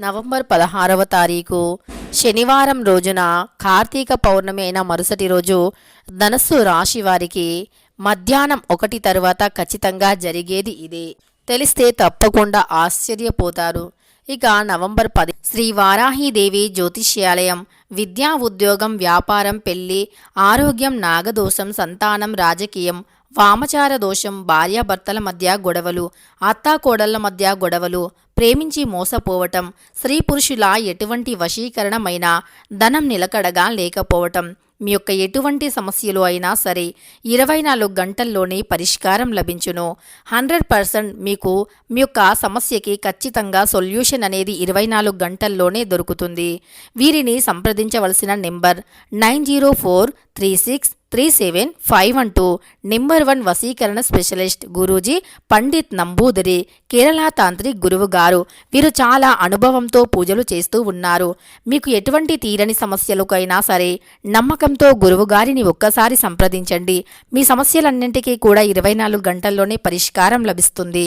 November పదహారవ తారీఖు శనివారం రోజున కార్తీక పౌర్ణమి అయిన మరుసటి రోజు ధనస్సు రాశి వారికి మధ్యాహ్నం ఒకటి తరువాత ఖచ్చితంగా జరిగేది ఇదే. తెలిస్తే తప్పకుండా ఆశ్చర్యపోతారు. ఇక నవంబర్ పది శ్రీ వారాహీదేవి జ్యోతిష్యాలయం విద్యా ఉద్యోగం వ్యాపారం పెళ్ళి ఆరోగ్యం నాగదోషం సంతానం రాజకీయం వామచార దోషం భార్యాభర్తల మధ్య గొడవలు అత్తాకోడళ్ళ మధ్య గొడవలు ప్రేమించి మోసపోవటం స్త్రీ పురుషుల ఎటువంటి వశీకరణమైన ధనం నిలకడగా లేకపోవటం మీ యొక్క ఎటువంటి సమస్యలు అయినా సరే ఇరవై నాలుగు గంటల్లోనే పరిష్కారం లభించును. హండ్రెడ్ పర్సెంట్ మీకు మీ యొక్క సమస్యకి ఖచ్చితంగా సొల్యూషన్ అనేది ఇరవై నాలుగు గంటల్లోనే దొరుకుతుంది. వీరిని సంప్రదించవలసిన number nine zero four three six three seven five one two number one వసీకరణ specialist Guruji Pandit Namboodiri Kerala tantrik గురువు గారు. వీరు చాలా అనుభవంతో పూజలు చేస్తూ ఉన్నారు. మీకు ఎటువంటి తీరని సమస్యలకైనా సరే నమ్మకంతో గురువుగారిని ఒక్కసారి సంప్రదించండి. మీ సమస్యలన్నింటికీ కూడా ఇరవై నాలుగు గంటల్లోనే పరిష్కారం లభిస్తుంది.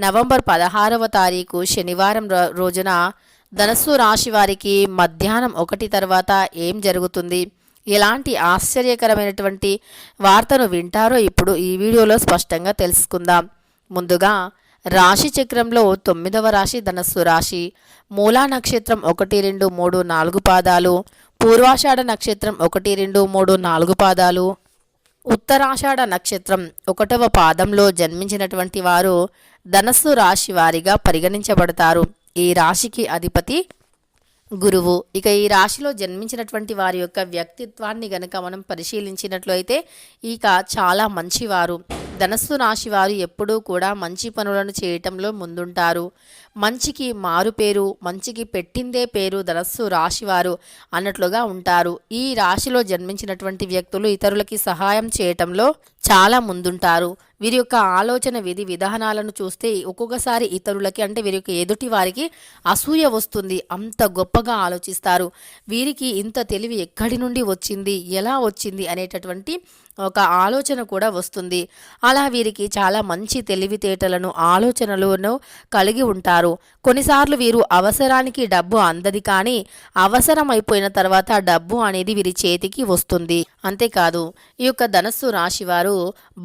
నవంబర్ పదహారవ తారీఖు శనివారం రో- రోజున ధనస్సు రాశి వారికి మధ్యాహ్నం ఒకటి తర్వాత ఏం జరుగుతుంది? ఎలాంటి ఆశ్చర్యకరమైనటువంటి వార్తను వింటారో ఇప్పుడు ఈ వీడియోలో స్పష్టంగా తెలుసుకుందాం. ముందుగా రాశి చక్రంలో తొమ్మిదవ రాశి ధనస్సు రాశి. మూలా నక్షత్రం ఒకటి రెండు మూడు నాలుగు పాదాలు. పూర్వాషాఢ నక్షత్రం ఒకటి రెండు మూడు నాలుగు పాదాలు. ఉత్తరాషాఢ నక్షత్రం ఒకటవ పాదంలో జన్మించినటువంటి వారు ధనస్సు రాశి వారిగా పరిగణించబడతారు. ఈ రాశికి అధిపతి గురువు. ఇక ఈ రాశిలో జన్మించినటువంటి వారి యొక్క వ్యక్తిత్వాన్ని గనక మనం పరిశీలించినట్లయితే ఇక చాలా మంచివారు. ధనస్సు రాశి వారు ఎప్పుడూ కూడా మంచి పనులను చేయటంలో ముందుంటారు. మంచికి మారు పేరు మంచికి పెట్టిందే పేరు ధనస్సు రాశివారు అన్నట్లుగా ఉంటారు. ఈ రాశిలో జన్మించినటువంటి వ్యక్తులు ఇతరులకి సహాయం చేయటంలో చాలా ముందుంటారు. వీరి యొక్క ఆలోచన విధి విధానాలను చూస్తే ఒక్కొక్కసారి ఇతరులకి అంటే వీరి యొక్క ఎదుటి వారికి అసూయ వస్తుంది. అంత గొప్పగా ఆలోచిస్తారు. వీరికి ఇంత తెలివి ఎక్కడి నుండి వచ్చింది? ఎలా వచ్చింది? అనేటటువంటి ఒక ఆలోచన కూడా వస్తుంది. అలా వీరికి చాలా మంచి తెలివితేటలను ఆలోచనలను కలిగి ఉంటారు. కొన్నిసార్లు వీరు అవసరానికి డబ్బు అందది కానీ అవసరం అయిపోయిన తర్వాత డబ్బు అనేది వీరి చేతికి వస్తుంది. అంతేకాదు ఈ యొక్క ధనస్సు రాశి వారు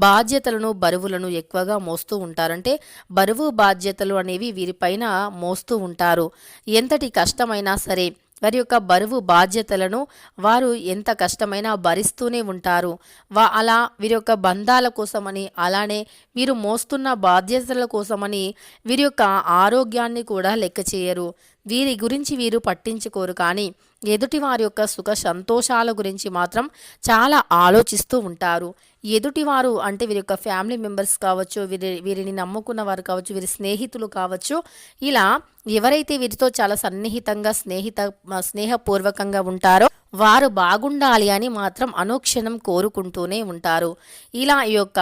బాధ్యతలను బరువులను ఎక్కువగా మోస్తూ ఉంటారంటే బరువు బాధ్యతలు అనేవి వీరిపైన మోస్తూ ఉంటారు. ఎంతటి కష్టమైనా సరే వారి యొక్క బరువు బాధ్యతలను వారు ఎంత కష్టమైనా భరిస్తూనే ఉంటారు. వా అలా వీరి యొక్క బంధాల కోసమని అలానే వీరు మోస్తున్న బాధ్యతల కోసమని వీరి యొక్క ఆరోగ్యాన్ని కూడా లెక్క చేయరు. వీరి గురించి వీరు పట్టించుకోరు కానీ ఎదుటి వారి యొక్క సుఖ సంతోషాల గురించి మాత్రం చాలా ఆలోచిస్తూ ఉంటారు. ఎదుటివారు అంటే వీరి యొక్క ఫ్యామిలీ మెంబర్స్ కావచ్చు వీరి వీరిని నమ్ముకున్న వారు కావచ్చు వీరి స్నేహితులు కావచ్చు ఇలా ఎవరైతే వీరితో చాలా సన్నిహితంగా స్నేహిత స్నేహపూర్వకంగా ఉంటారో వారు బాగుండాలి అని మాత్రం అనుక్షణం కోరుకుంటూనే ఉంటారు. ఇలా ఈ యొక్క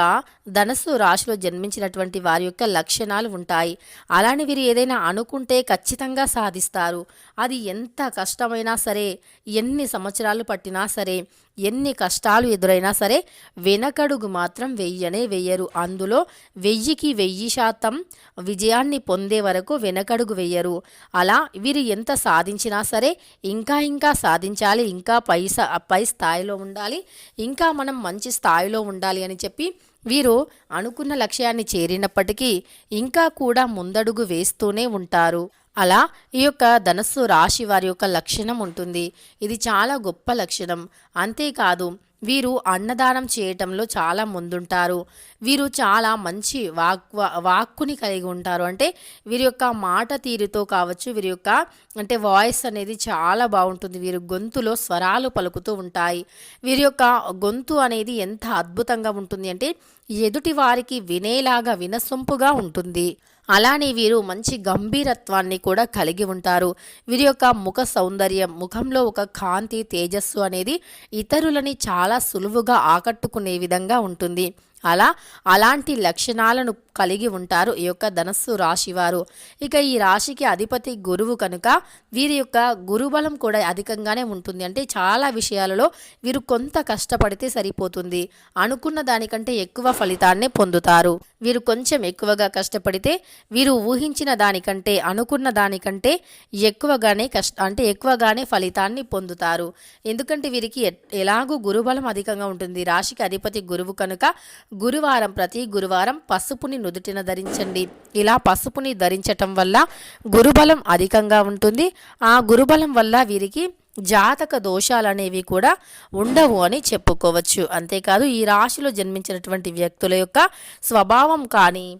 ధనస్సు రాశిలో జన్మించినటువంటి వారి యొక్క లక్షణాలు ఉంటాయి. అలానే వీరు ఏదైనా అనుకుంటే ఖచ్చితంగా సాధిస్తారు. అది ఎంత కష్టమైనా సరే ఎన్ని సంవత్సరాలు పట్టినా సరే ఎన్ని కష్టాలు ఎదురైనా సరే వెనకడుగు మాత్రం వెయ్యనే వెయ్యరు. అందులో వెయ్యికి వెయ్యి శాతం విజయాన్ని పొందే వరకు వెనకడుగు వెయ్యరు. అలా వీరు ఎంత సాధించినా సరే ఇంకా ఇంకా సాధించాలి ఇంకా పై పై స్థాయిలో ఉండాలి ఇంకా మనం మంచి స్థాయిలో ఉండాలి అని చెప్పి వీరు అనుకున్న లక్ష్యాన్ని చేరినప్పటికీ ఇంకా కూడా ముందడుగు వేస్తూనే ఉంటారు. అలా ఈ యొక్క ధనస్సు రాశి వారి యొక్క లక్షణం ఉంటుంది. ఇది చాలా గొప్ప లక్షణం. అంతేకాదు వీరు అన్నదానం చేయటంలో చాలా ముందుంటారు. వీరు చాలా మంచి వాక్ వాక్కుని కలిగి ఉంటారు. అంటే వీరి యొక్క మాట తీరుతో కావచ్చు వీరి యొక్క అంటే వాయిస్ అనేది చాలా బాగుంటుంది. వీరు గొంతులో స్వరాలు పలుకుతూ ఉంటాయి. వీరి యొక్క గొంతు అనేది ఎంత అద్భుతంగా ఉంటుంది అంటే ఎదుటి వారికి వినేలాగా వినసొంపుగా ఉంటుంది. అలానే వీరు మంచి గంభీరత్వాన్ని కూడా కలిగి ఉంటారు. వీరి యొక్క ముఖ సౌందర్యం ముఖంలో ఒక కాంతి తేజస్సు అనేది ఇతరులని చాలా సులువుగా ఆకట్టుకునే విధంగా ఉంటుంది. అలా అలాంటి లక్షణాలను కలిగి ఉంటారు ఈ యొక్క ధనస్సు రాశి వారు ఇక ఈ రాశికి అధిపతి గురువు కనుక వీరి యొక్క గురుబలం కూడా అధికంగానే ఉంటుంది. అంటే చాలా విషయాలలో వీరు కొంత కష్టపడితే సరిపోతుంది. అనుకున్న దానికంటే ఎక్కువ ఫలితాన్ని పొందుతారు. వీరు కొంచెం ఎక్కువగా కష్టపడితే వీరు ఊహించిన దానికంటే అనుకున్న దానికంటే ఎక్కువగానే కష్ట అంటే ఎక్కువగానే ఫలితాన్ని పొందుతారు. ఎందుకంటే వీరికి ఎలాగూ గురుబలం అధికంగా ఉంటుంది. రాశికి అధిపతి గురువు కనుక గురువారం ప్రతి గురువారం పసుపుని నుదుటిన ధరించండి. ఇలా పసుపుని ధరించటం వల్ల గురుబలం అధికంగా ఉంటుంది. ఆ గురుబలం వల్ల వీరికి జాతక దోషాలు అనేవి కూడా ఉండవు అని చెప్పుకోవచ్చు. అంతేకాదు ఈ రాశిలో జన్మించినటువంటి వ్యక్తుల యొక్క స్వభావం కానీ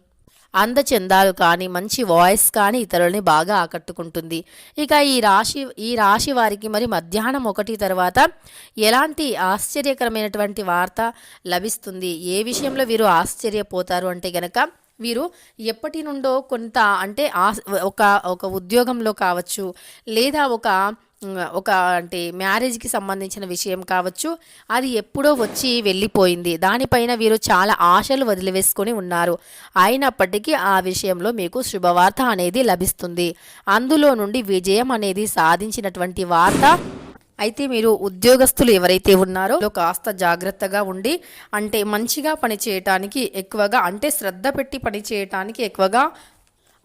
అందచందాలు కానీ మంచి వాయిస్ కానీ ఇతరులని బాగా ఆకట్టుకుంటుంది. ఇక ఈ రాశి ఈ రాశి వారికి మరి మధ్యాహ్నం ఒకటి తర్వాత ఎలాంటి ఆశ్చర్యకరమైనటువంటి వార్త లభిస్తుంది? ఏ విషయంలో వీరు ఆశ్చర్యపోతారు అంటే గనక వీరు ఎప్పటి నుండో కొంత అంటే ఒక ఒక ఉద్యోగంలో కావచ్చు లేదా ఒక ఒక అంటే మ్యారేజ్కి సంబంధించిన విషయం కావచ్చు. అది ఎప్పుడో వచ్చి వెళ్ళిపోయింది. దానిపైన వీరు చాలా ఆశలు వదిలివేసుకొని ఉన్నారు. అయినప్పటికీ ఆ విషయంలో మీకు శుభవార్త అనేది లభిస్తుంది. అందులో నుండి విజయం అనేది సాధించినటువంటి వార్త. అయితే మీరు ఉద్యోగస్తులు ఎవరైతే ఉన్నారో కాస్త జాగ్రత్తగా ఉండి అంటే మంచిగా పని చేయటానికి ఎక్కువగా అంటే శ్రద్ధ పెట్టి పని చేయటానికి ఎక్కువగా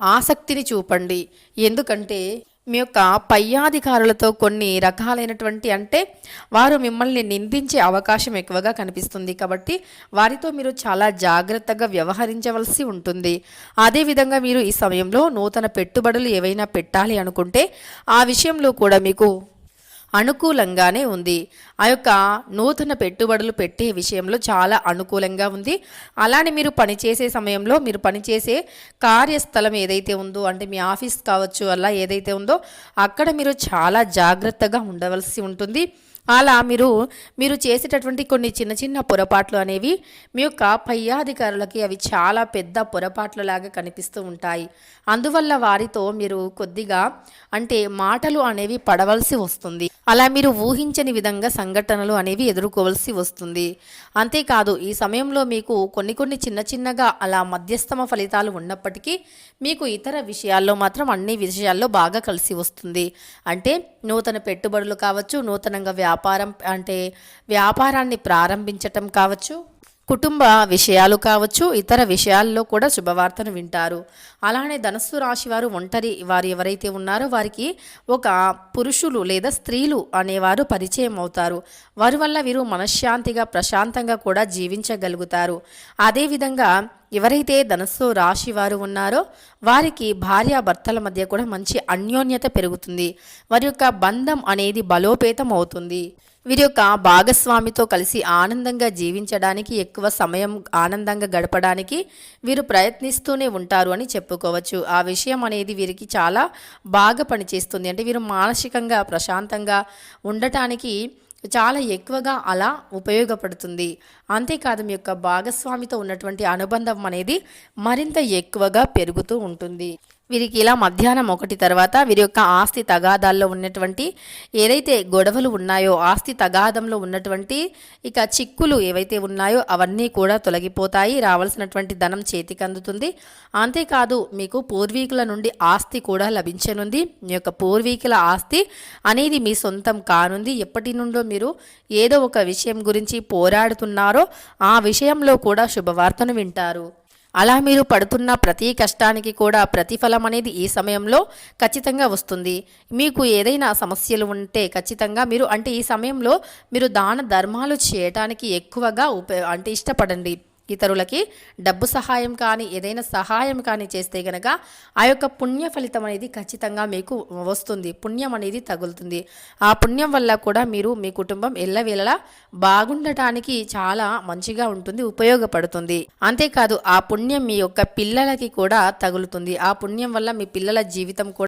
ఆసక్తిని చూపండి. ఎందుకంటే మీ యొక్క పయ్యాధికారులతో కొన్ని రకాలైనటువంటి అంటే వారు మిమ్మల్ని నిందించే అవకాశం ఎక్కువగా కనిపిస్తుంది కాబట్టి వారితో మీరు చాలా జాగ్రత్తగా వ్యవహరించవలసి ఉంటుంది. అదేవిధంగా మీరు ఈ సమయంలో నూతన పెట్టుబడులు ఏవైనా పెట్టాలి అనుకుంటే ఆ విషయంలో కూడా మీకు అనుకూలంగానే ఉంది. ఆ యొక్క నూతన పెట్టుబడులు పెట్టే విషయంలో చాలా అనుకూలంగా ఉంది. అలానే మీరు పనిచేసే సమయంలో మీరు పనిచేసే కార్యస్థలం ఏదైతే ఉందో అంటే మీ ఆఫీస్ కావచ్చు అలా ఏదైతే ఉందో అక్కడ మీరు చాలా జాగ్రత్తగా ఉండవలసి ఉంటుంది. అలా మీరు మీరు చేసేటటువంటి కొన్ని చిన్న చిన్న పొరపాట్లు అనేవి మీ యొక్క పయ్యాధికారులకి అవి చాలా పెద్ద పొరపాట్లలాగా కనిపిస్తూ ఉంటాయి. అందువల్ల వారితో మీరు కొద్దిగా అంటే మాటలు అనేవి పడవలసి వస్తుంది. అలా మీరు ఊహించని విధంగా సంఘటనలు అనేవి ఎదుర్కోవలసి వస్తుంది. అంతేకాదు ఈ సమయంలో మీకు కొన్ని కొన్ని చిన్న చిన్నగా అలా మధ్యస్థమ ఫలితాలు ఉన్నప్పటికీ మీకు ఇతర విషయాల్లో మాత్రం అన్ని విషయాల్లో బాగా కలిసి వస్తుంది. అంటే నూతన పెట్టుబడులు కావచ్చు నూతనంగా వ్యాపారం అంటే వ్యాపారాన్ని ప్రారంభించటం కావచ్చు. కుటుంబ విషయాలు కావచ్చు ఇతర విషయాల్లో కూడా శుభవార్తను వింటారు. అలానే ధనస్సు రాశి వారు ఒంటరి వారు ఎవరైతే ఉన్నారో వారికి ఒక పురుషులు లేదా స్త్రీలు అనేవారు పరిచయం అవుతారు. వారి వల్ల వీరు మనశ్శాంతిగా ప్రశాంతంగా కూడా జీవించగలుగుతారు. అదేవిధంగా ఎవరైతే ధనస్సు రాశి వారు ఉన్నారో వారికి భార్యాభర్తల మధ్య కూడా మంచి అన్యోన్యత పెరుగుతుంది. వారి యొక్క బంధం అనేది బలోపేతం అవుతుంది. వీరి యొక్క భాగస్వామితో కలిసి ఆనందంగా జీవించడానికి ఎక్కువ సమయం ఆనందంగా గడపడానికి వీరు ప్రయత్నిస్తూనే ఉంటారు అని చెప్పుకోవచ్చు. ఆ విషయం అనేది వీరికి చాలా బాగా పనిచేస్తుంది. అంటే వీరు మానసికంగా ప్రశాంతంగా ఉండటానికి చాలా ఎక్కువగా అలా ఉపయోగపడుతుంది. అంతేకాదు మీ యొక్క భాగస్వామితో ఉన్నటువంటి అనుబంధం అనేది మరింత ఎక్కువగా పెరుగుతూ ఉంటుంది. వీరికి ఇలా మధ్యాహ్నం ఒకటి తర్వాత వీరి యొక్క ఆస్తి తగాదాల్లో ఉన్నటువంటి ఏదైతే గొడవలు ఉన్నాయో ఆస్తి తగాదంలో ఉన్నటువంటి ఇక చిక్కులు ఏవైతే ఉన్నాయో అవన్నీ కూడా తొలగిపోతాయి. రావాల్సినటువంటి ధనం చేతికి అందుతుంది. అంతేకాదు మీకు పూర్వీకుల నుండి ఆస్తి కూడా లభించనుంది. మీ యొక్క పూర్వీకుల ఆస్తి అనేది మీ సొంతం కానుంది. ఎప్పటి నుండో మీరు ఏదో ఒక విషయం గురించి పోరాడుతున్నారో ఆ విషయంలో కూడా శుభవార్తను వింటారు. అలా మీరు పడుతున్న ప్రతి కష్టానికి కూడా ప్రతిఫలం అనేది ఈ సమయంలో ఖచ్చితంగా వస్తుంది. మీకు ఏదైనా సమస్యలు ఉంటే ఖచ్చితంగా మీరు అంటే ఈ సమయంలో మీరు దాన ధర్మాలు చేయటానికి ఎక్కువగా ఉప అంటే ఇష్టపడండి. ఇతరులకి డబ్బు సహాయం కానీ ఏదైనా సహాయం కానీ చేస్తే గనక ఆ యొక్క పుణ్య ఫలితం అనేది ఖచ్చితంగా మీకు వస్తుంది. పుణ్యం అనేది తగులుతుంది. ఆ పుణ్యం వల్ల కూడా మీరు మీ కుటుంబం ఎల్లవేళలా బాగుండటానికి చాలా మంచిగా ఉంటుంది ఉపయోగపడుతుంది. అంతేకాదు ఆ పుణ్యం మీ యొక్క పిల్లలకి కూడా తగులుతుంది. ఆ పుణ్యం వల్ల మీ పిల్లల జీవితం కూడా